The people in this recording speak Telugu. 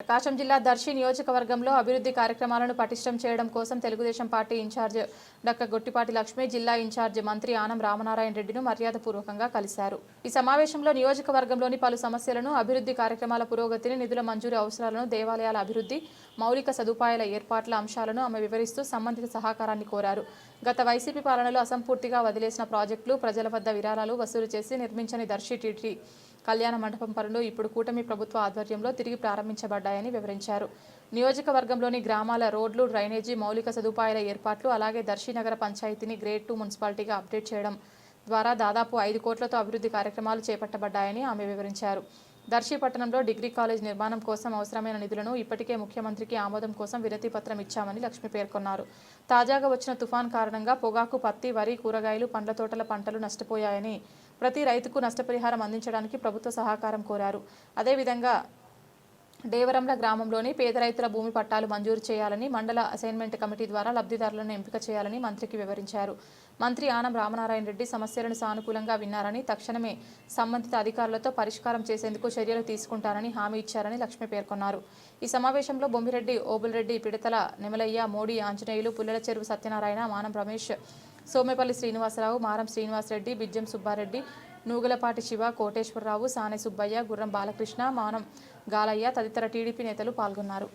ప్రకాశం జిల్లా దర్శి నియోజకవర్గంలో అభివృద్ధి కార్యక్రమాలను పటిష్టం చేయడం కోసం Telugu Desam party incharge doctor Gottipati Lakshmi జిల్లా ఇన్ఛార్జ్ మంత్రి ఆనం రామనారాయణ రెడ్డిను మర్యాదపూర్వకంగా కలిశారు. ఈ సమావేశంలో నియోజకవర్గంలోని పలు సమస్యలను అభివృద్ధి కార్యక్రమాల పురోగతిని నిధుల మంజూరు అవసరాలను దేవాలయాల అభివృద్ధి మౌలిక సదుపాయాల ఏర్పాట్ల అంశాలను ఆమె వివరిస్తూ సంబంధిత సహకారాన్ని కోరారు. గత వైసీపీ పాలనలో అసంపూర్తిగా వదిలేసిన ప్రాజెక్టులు ప్రజల వద్ద విరాళాలు వసూలు చేసి నిర్మించని దర్శి టీటీ కళ్యాణ మండపం పనులు ఇప్పుడు కూటమి ప్రభుత్వ ఆధ్వర్యంలో తిరిగి ప్రారంభించబడ్డాయని వివరించారు. నియోజకవర్గంలోని గ్రామాల రోడ్లు డ్రైనేజీ మౌలిక సదుపాయాల ఏర్పాట్లు అలాగే దర్శి నగర పంచాయతీని గ్రేడ్ టూ మున్సిపాలిటీగా అప్డేట్ చేయడం ద్వారా దాదాపు ఐదు కోట్లతో అభివృద్ధి కార్యక్రమాలు చేపట్టబడ్డాయని ఆమె వివరించారు. దర్శి పట్టణంలో డిగ్రీ కాలేజ్ నిర్మాణం కోసం అవసరమైన నిధులను ఇప్పటికే ముఖ్యమంత్రికి ఆమోదం కోసం వినతి పత్రం ఇచ్చామని లక్ష్మి పేర్కొన్నారు. తాజాగా వచ్చిన తుఫాన్ కారణంగా పొగాకు పత్తి వరి కూరగాయలు పండ్ల తోటల పంటలు నష్టపోయాయని ప్రతి రైతుకు నష్టపరిహారం అందించడానికి ప్రభుత్వ సహకారం కోరారు. అదేవిధంగా దేవరంల గ్రామంలోని పేద రైతుల భూమి పట్టాలు మంజూరు చేయాలని మండల అసైన్మెంట్ కమిటీ ద్వారా లబ్ధిదారులను ఎంపిక చేయాలని మంత్రికి వివరించారు. మంత్రి ఆనం రామనారాయణ రెడ్డి సమస్యలను సానుకూలంగా విన్నారని తక్షణమే సంబంధిత అధికారులతో పరిష్కారం చేసేందుకు చర్యలు తీసుకుంటారని హామీ ఇచ్చారని లక్ష్మి పేర్కొన్నారు. ఈ సమావేశంలో బొమ్మిరెడ్డి ఓబుల్రెడ్డి పిడతల నెమలయ్య మోడీ ఆంజనేయులు పుల్లెల చెరువు సత్యనారాయణ మానం రమేష్ సోమేపల్లి శ్రీనివాసరావు మారం శ్రీనివాసరెడ్డి బిజ్జం సుబ్బారెడ్డి నూగలపాటి శివ కోటేశ్వరరావు సానే సుబ్బయ్య గుర్రం బాలకృష్ణ మానం గాలయ్య తదితర టీడీపీ నేతలు పాల్గొన్నారు.